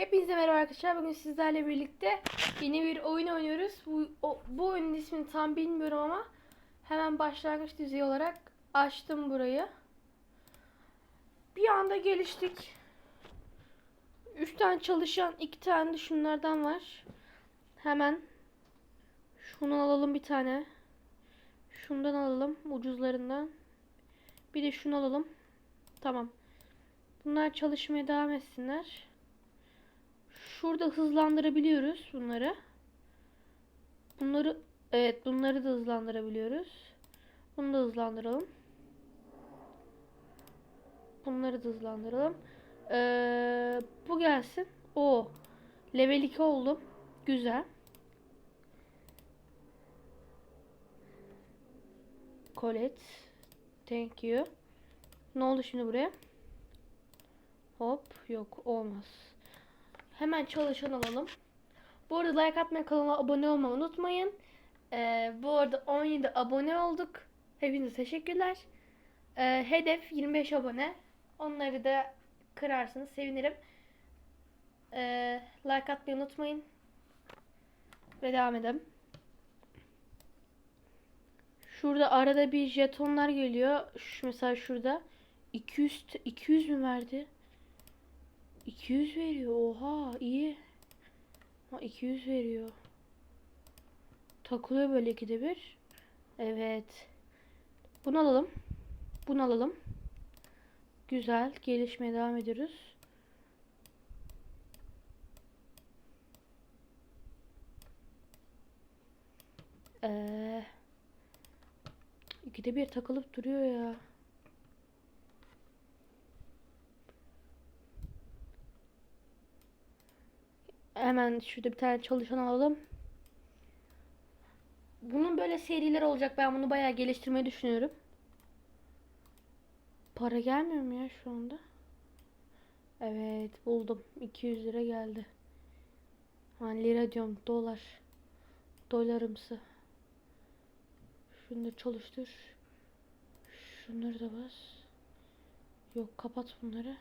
Hepinize merhaba arkadaşlar. Bugün sizlerle birlikte yeni bir oyun oynuyoruz. Bu, o- bu oyunun ismini tam bilmiyorum ama hemen başlangıç düzeyi olarak açtım burayı. Bir anda geliştik. 3 tane çalışan, 2 tane de şunlardan var. Hemen şunu alalım bir tane. Şundan alalım ucuzlarından. Bir de şunu alalım. Tamam. Bunlar çalışmaya devam etsinler. Şurada hızlandırabiliyoruz bunları. Bunları evet bunları da hızlandırabiliyoruz. Bunu da hızlandıralım. Bunları da hızlandıralım. Ee, bu gelsin. O level 2 oldum. Güzel. Colette. Thank you. Ne oldu şimdi buraya? Hop yok olmaz. Hemen çalışan alalım. Bu arada like atmayı kanala abone olmayı unutmayın. Ee, bu arada 17 abone olduk. Hepinize teşekkürler. Ee, hedef 25 abone. Onları da kırarsanız sevinirim. Ee, like atmayı unutmayın. Ve devam edelim. Şurada arada bir jetonlar geliyor. Şu mesela şurada 200 t- 200 mü verdi? 200 veriyor. Oha iyi. Ha 200 veriyor. Takılıyor böyle ikide bir. Evet. Bunu alalım. Bunu alalım. Güzel. Gelişmeye devam ediyoruz. Ee, ikide bir takılıp duruyor ya. Hemen şurada bir tane çalışan alalım. Bunun böyle seriler olacak. Ben bunu bayağı geliştirmeyi düşünüyorum. Para gelmiyor mu ya şu anda? Evet buldum. 200 lira geldi. Ha, lira diyorum dolar. Dolarımsı. Şunu da çalıştır. Şunları da bas. Yok kapat bunları.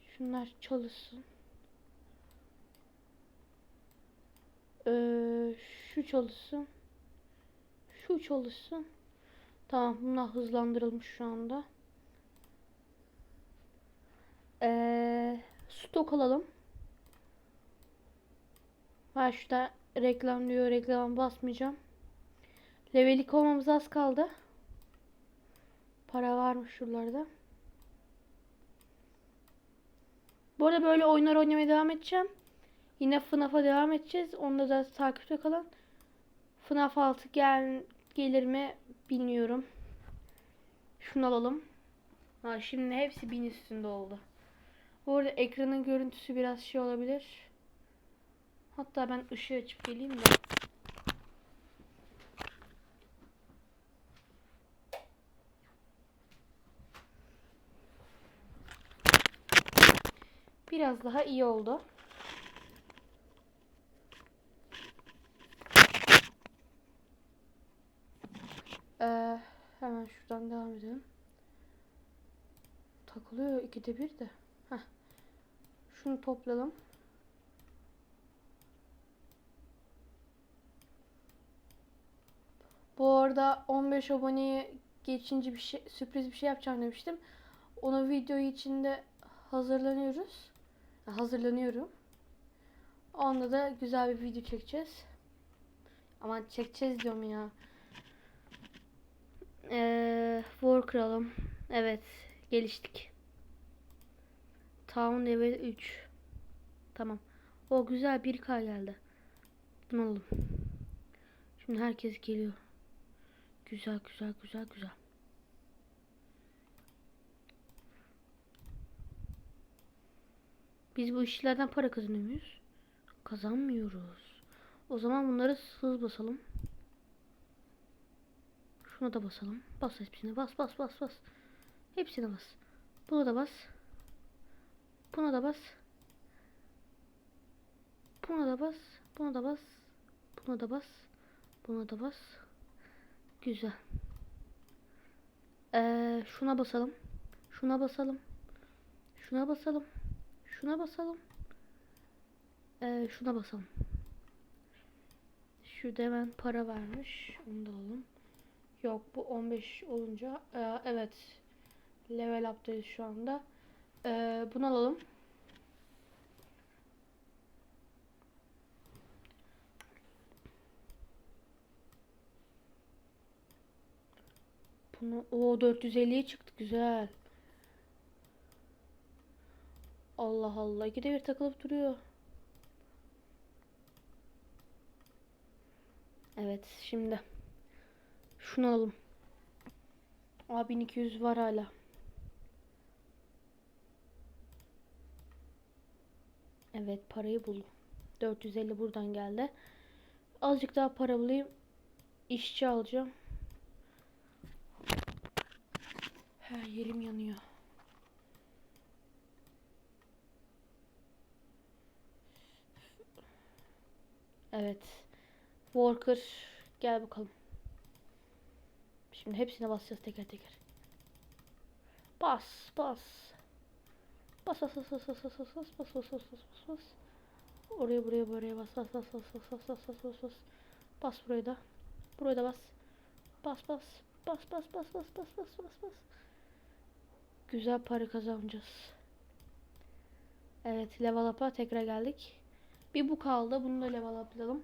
Şunlar çalışsın. Ee, şu çalışsın. Şu çalışsın. Tamam bunlar hızlandırılmış şu anda. Ee, stok alalım. Şurada reklam diyor. Reklama basmayacağım. Level 2 olmamız az kaldı. Para varmış şuralarda. Bu arada böyle oyunlar oynamaya devam edeceğim. Yine FNAF'a devam edeceğiz. Onda da takipte kalın. FNAF 6 gel gelir mi bilmiyorum. Şunu alalım. Ha, şimdi hepsi bin üstünde oldu. Bu arada ekranın görüntüsü biraz şey olabilir. Hatta ben ışığı açıp geleyim de. Biraz daha iyi oldu. Ee, hemen şuradan devam edelim. Takılıyor ikide bir de. Heh. Şunu toplayalım. Bu arada 15 aboneye geçince bir şey sürpriz bir şey yapacağım demiştim. Onu video içinde hazırlanıyoruz. Ha, Hazırlanıyorum. Onda da güzel bir video çekeceğiz. Ama çekeceğiz diyorum ya. Ee, War kralım. Evet. Geliştik. Town level 3. Tamam. O güzel 1K geldi. Bunu alalım. Şimdi herkes geliyor. Güzel güzel güzel güzel. Biz bu işlerden para kazanıyor muyuz? Kazanmıyoruz. O zaman bunları hız basalım. Şuna da basalım. Bas hepsine. Bas bas bas bas. Hepsine bas. Buna da bas. Buna da bas. Buna da bas. Buna da bas. Buna da bas. Buna da bas. Güzel. Ee, şuna basalım. Şuna basalım. Şuna basalım. Şuna basalım. Ee, şuna basalım. Şurada hemen para vermiş. Onu da alalım. Yok bu 15 olunca Ee, evet level up'tayız şu anda. Ee, bunu alalım. Bunu o 450'ye çıktı güzel. Allah Allah ikide bir takılıp duruyor. Evet şimdi şunu alalım. Aa 1200 var hala. Evet parayı buldum. 450 buradan geldi. Azıcık daha para bulayım. İşçi alacağım. Her yerim yanıyor. Evet. Worker gel bakalım. Şimdi hepsine basacağız teker teker. Bas bas. Bas bas bas bas bas bas bas bas bas bas bas bas. Oraya buraya buraya bas bas bas bas bas bas bas bas bas bas. Bas buraya da. Buraya da bas. Bas bas. Bas bas bas bas bas bas bas bas. Güzel para kazanacağız. Evet level up'a tekrar geldik. Bir bu kaldı. Bunu da level up'layalım.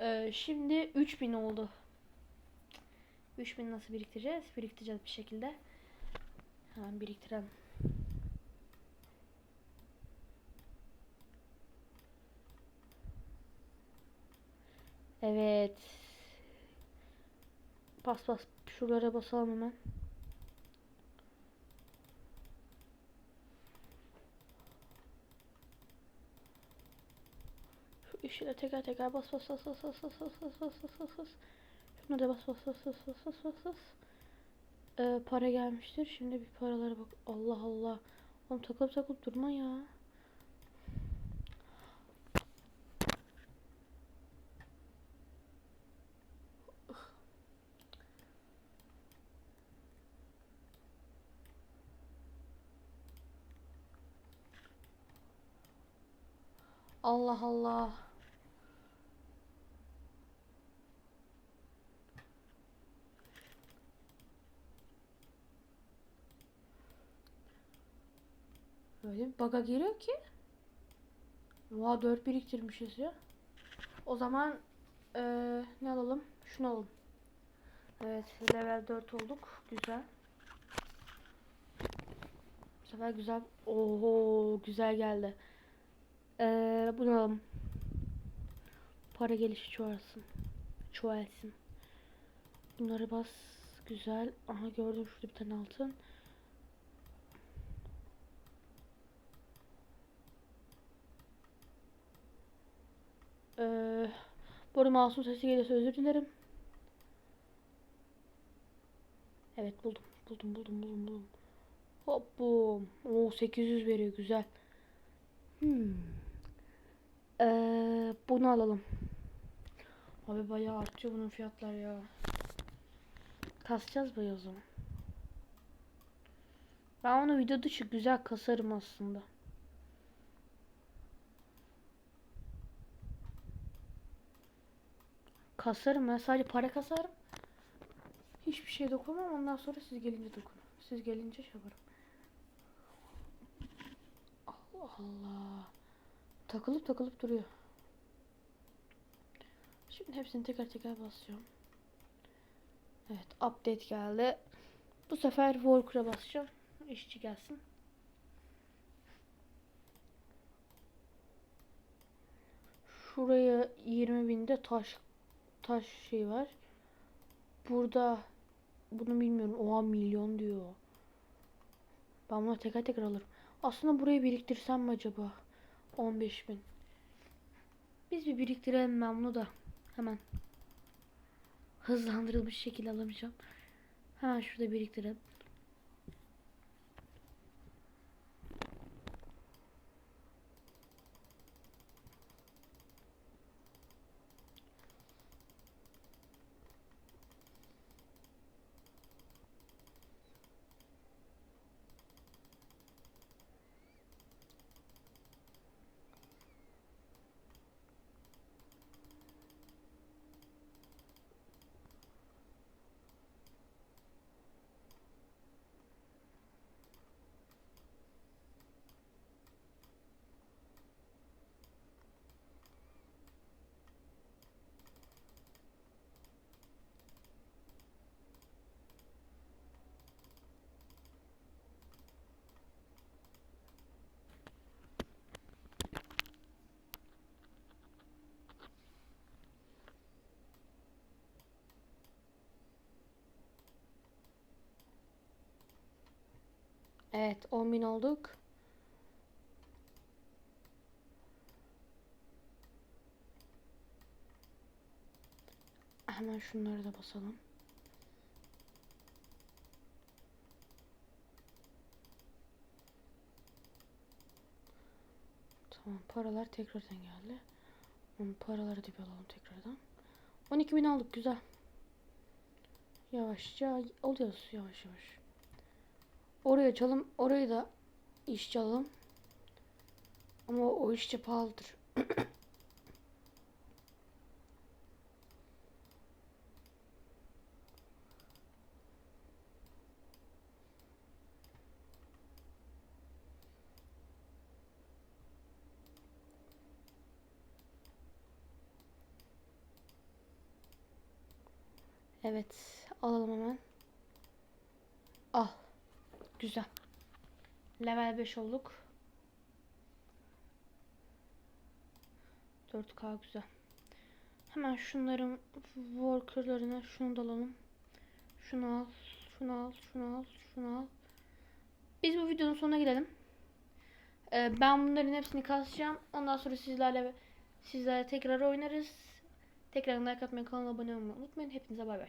Ee, şimdi 3000 oldu. 3000 nasıl biriktireceğiz? Biriktireceğiz bir şekilde. Hemen biriktirelim. Evet. Bas bas. Şuralara basalım hemen. Şu işine teker teker bas bas bas bas bas bas bas bas bas bas. Şuna da bas bas bas bas bas bas bas. Ee, para gelmiştir. Şimdi bir paralara bak. Allah Allah. Oğlum takılıp takılıp durma ya. Allah Allah. Böyle bir baga giriyor ki. Oha 4 biriktirmişiz ya. O zaman eee, ne alalım? Şunu alalım. Evet level 4 olduk. Güzel. Bu sefer güzel. Oho güzel geldi. Eee bunu alalım. Para gelişi çoğalsın. Çoğalsın. Bunları bas. Güzel. Aha gördüm şurada bir tane altın. Ee, bu arada masum sesi geliyorsa özür dilerim. Evet buldum. Buldum buldum buldum buldum. Hop bum. Oo 800 veriyor güzel. Hmm. Ee, bunu alalım. Abi bayağı artıyor bunun fiyatları ya. Kasacağız o zaman. Ben onu video dışı güzel kasarım aslında. Kasarım ben sadece para kasarım. Hiçbir şey dokunmam ondan sonra siz gelince dokunun. Siz gelince şey. Allah Allah. Takılıp takılıp duruyor. Şimdi hepsini teker teker basacağım. Evet update geldi. Bu sefer worker'a basacağım. İşçi gelsin. Şuraya 20 binde taş taş şey var. Burada bunu bilmiyorum. Oha milyon diyor. Ben bunu teker teker alırım. Aslında burayı biriktirsem mi acaba? 15 bin. Biz bir biriktirelim ben bunu da. Hemen. Hızlandırılmış şekilde alamayacağım. Hemen şurada biriktirelim. Evet 10.000 olduk. Hemen şunları da basalım. Tamam paralar tekrardan geldi. Onun paraları bir alalım tekrardan. 12.000 aldık güzel. Yavaşça alıyoruz yavaş yavaş. Oraya açalım. Orayı da işçi alalım. Ama o, işçi pahalıdır. Evet, alalım hemen. Al. Güzel. Level 5 olduk. 4K güzel. Hemen şunların workerlarına şunu da alalım. Şunu al, şunu al, şunu al, şunu al. Biz bu videonun sonuna gidelim. Ee, ben bunların hepsini kasacağım. Ondan sonra sizlerle sizlerle tekrar oynarız. Tekrar like atmayı, kanala abone olmayı unutmayın. Hepinize bay bay.